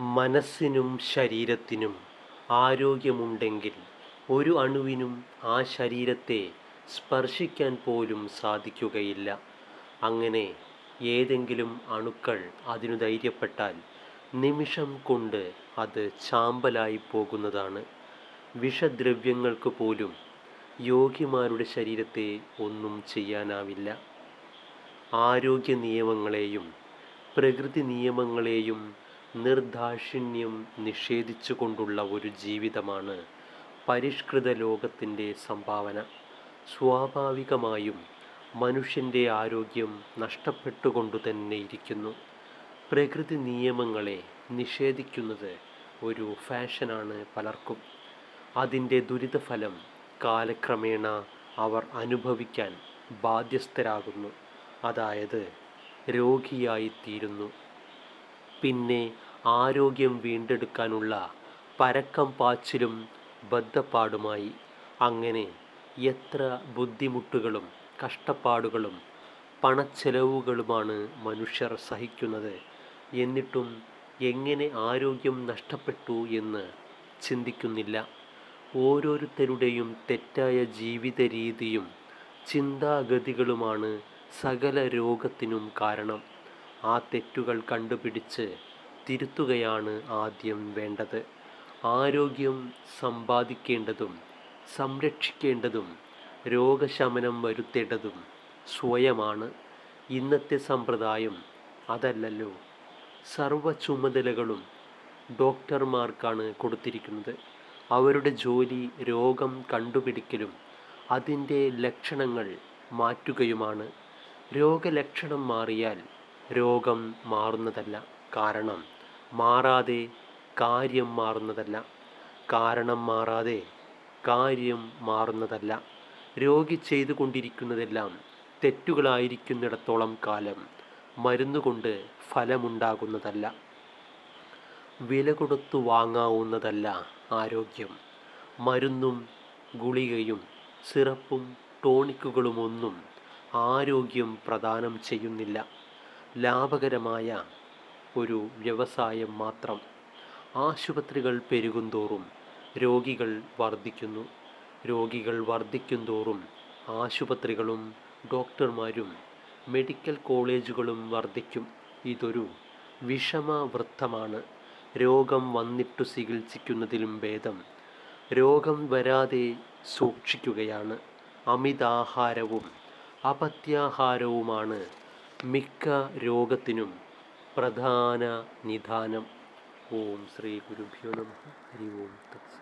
മനസ്സിനും ശരീരത്തിനും ആരോഗ്യമുണ്ടെങ്കിൽ ഒരു അണുവിനും ആ ശരീരത്തെ സ്പർശിക്കാൻ പോലും സാധിക്കുകയില്ല. അങ്ങനെ ഏതെങ്കിലും അണുക്കൾ അതിനു ധൈര്യപ്പെട്ടാൽ നിമിഷം കൊണ്ട് അത് ചാമ്പലായി പോകുന്നതാണ്. വിഷദ്രവ്യങ്ങൾക്ക് പോലും യോഗിമാരുടെ ശരീരത്തെ ഒന്നും ചെയ്യാനാവില്ല. ആരോഗ്യ നിയമങ്ങളെയും പ്രകൃതി നിയമങ്ങളെയും നിർദാക്ഷിണ്യം നിഷേധിച്ചുകൊണ്ടുള്ള ഒരു ജീവിതമാണ് പരിഷ്കൃത ലോകത്തിന്റെ സംഭാവന. സ്വാഭാവികമായും മനുഷ്യന്റെ ആരോഗ്യം നഷ്ടപ്പെട്ടുകൊണ്ടു തന്നെ ഇരിക്കുന്നു. പ്രകൃതി നിയമങ്ങളെ നിഷേധിക്കുന്നത് ഒരു ഫാഷനാണ് പലർക്കും. അതിന്റെ ദുരിതഫലം കാലക്രമേണ അവർ അനുഭവിക്കാൻ ബാധ്യസ്ഥരാകുന്നു. അതായത് രോഗിയായിത്തീരുന്നു. പിന്നെ ആരോഗ്യം വീണ്ടെടുക്കാനുള്ള പരക്കം പാച്ചിലും ബദ്ധപ്പാടുമായി. അങ്ങനെ എത്ര ബുദ്ധിമുട്ടുകളും കഷ്ടപ്പാടുകളും പണച്ചെലവുകളുമാണ് മനുഷ്യർ സഹിക്കുന്നത്. എന്നിട്ടും എങ്ങനെ ആരോഗ്യം നഷ്ടപ്പെട്ടു എന്ന് ചിന്തിക്കുന്നില്ല. ഓരോരുത്തരുടെയും തെറ്റായ ജീവിത രീതിയും ചിന്താഗതികളുമാണ് സകല രോഗത്തിനും കാരണം. ആ തെറ്റുകൾ കണ്ടുപിടിച്ച് തിരുത്തുകയാണ് ആദ്യം വേണ്ടത്. ആരോഗ്യം സമ്പാദിക്കേണ്ടതും സംരക്ഷിക്കേണ്ടതും രോഗശമനം വരുത്തേണ്ടതും സ്വയമാണ്. ഇന്നത്തെ സമ്പ്രദായം അതല്ലല്ലോ. സർവ ചുമതലകളും ഡോക്ടർമാർക്കാണ് കൊടുത്തിരിക്കുന്നത്. അവരുടെ ജോലി രോഗം കണ്ടുപിടിക്കലും അതിന്റെ ലക്ഷണങ്ങൾ മാറ്റുകയുമാണ്. രോഗലക്ഷണം മാറിയാൽ രോഗം മാറുന്നതല്ല കാരണം. മാറാതെ കാര്യം മാറുന്നതല്ല. കാരണം മാറാതെ കാര്യം മാറുന്നതല്ല. രോഗി ചെയ്തു കൊണ്ടിരിക്കുന്നതെല്ലാം തെറ്റുകളായിരിക്കുന്നിടത്തോളം കാലം മരുന്നുകൊണ്ട് ഫലമുണ്ടാകുന്നതല്ല. വില കൊടുത്തു വാങ്ങാവുന്നതല്ല ആരോഗ്യം. മരുന്നും ഗുളികയും സിറപ്പും ടോണിക്കുകളുമൊന്നും ആരോഗ്യം പ്രദാനം ചെയ്യുന്നില്ല. ലാഭകരമായ ഒരു വ്യവസായം മാത്രം. ആശുപത്രികൾ പെരുകുന്തോറും രോഗികൾ വർദ്ധിക്കുന്നു രോഗികൾ വർദ്ധിക്കുന്തോറും ആശുപത്രികളും ഡോക്ടർമാരും മെഡിക്കൽ കോളേജുകളും വർദ്ധിക്കും ഇതൊരു വിഷമവൃത്തമാണ്. രോഗം വന്നിട്ടു ചികിത്സിക്കുന്നതിലും ഭേദം. രോഗം വരാതെ സൂക്ഷിക്കുകയാണ്. അമിതാഹാരവും അപത്യാഹാരവുമാണ് മിക്ക രോഗത്തിനും പ്രധാന നിധാനം. ഓം ശ്രീ ഗുരുഭ്യോ നമ. ഹരി ഓം തത്സ.